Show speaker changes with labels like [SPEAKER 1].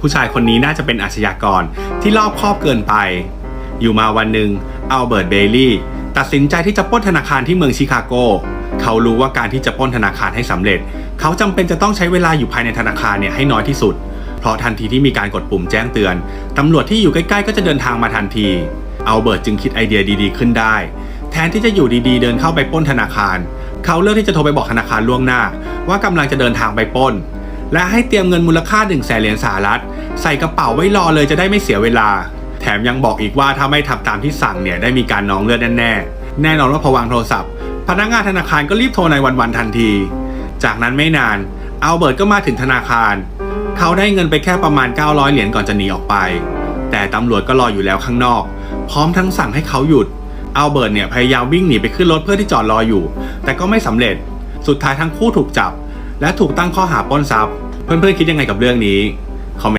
[SPEAKER 1] ผู้ชายคนนี้น่าจะเป็นอาชญากรที่รอบคอบเกินไป อยู่มาวันหนึ่งอัลเบิร์ตเบลลี่ตัดสินใจที่จะปล้นธนาคารที่เมืองชิคาโก เขารู้ว่าการที่จะปล้นธนาคารให้สำเร็จ เขาจำเป็นจะต้องใช้เวลาอยู่ภายในธนาคารเนี่ยให้น้อยที่สุด เพราะทันทีที่มีการกดปุ่มแจ้งเตือนตำรวจที่อยู่ใกล้ๆ ก็จะเดินทางมาทันทีอัลเบิร์ตจึงคิดไอเดียดีๆขึ้นได้ แทนที่จะอยู่ดีๆ เดินเข้าไปปล้นธนาคาร เขาเลือกที่จะโทรไปบอกธนาคารล่วงหน้า ว่ากำลังจะเดินทางไปปล้น และให้เตรียมเงินมูลค่า1นึ่งแสนเหรียญสหรัฐ ใส่กระเป๋าไว้รอเลยจะได้ไม่เสียเวลา แถมยังบอกอีกว่าถ้าไม่ทำตามที่สั่งเนี่ยได้มีการนองเลือดแน่ๆ แน่นอนว่าพอวางโทรศัพท์ พนักงานธนาคารก็รีบโทรในวันๆทันที จากนั้นไม่นานอัลเบิร์ตก็มาถึงธนาคาร เขาได้เงินไปแค่ประมาณ 900 เหรียญก่อนจะหนีออกไป แต่ตำรวจก็รออยู่แล้วข้างนอก พร้อมทั้งสั่งให้เขาหยุดอัลเบิร์ตเนี่ยพยายามวิ่งหนีไปขึ้นรถเพื่อที่จอดรออยู่ แต่ก็ไม่สำเร็จ สุดท้ายทั้งคู่ถูกจับ และถูกตั้งข้อหาปล้นทรัพย์ เพื่อนๆคิดยังไงกับเรื่องนี้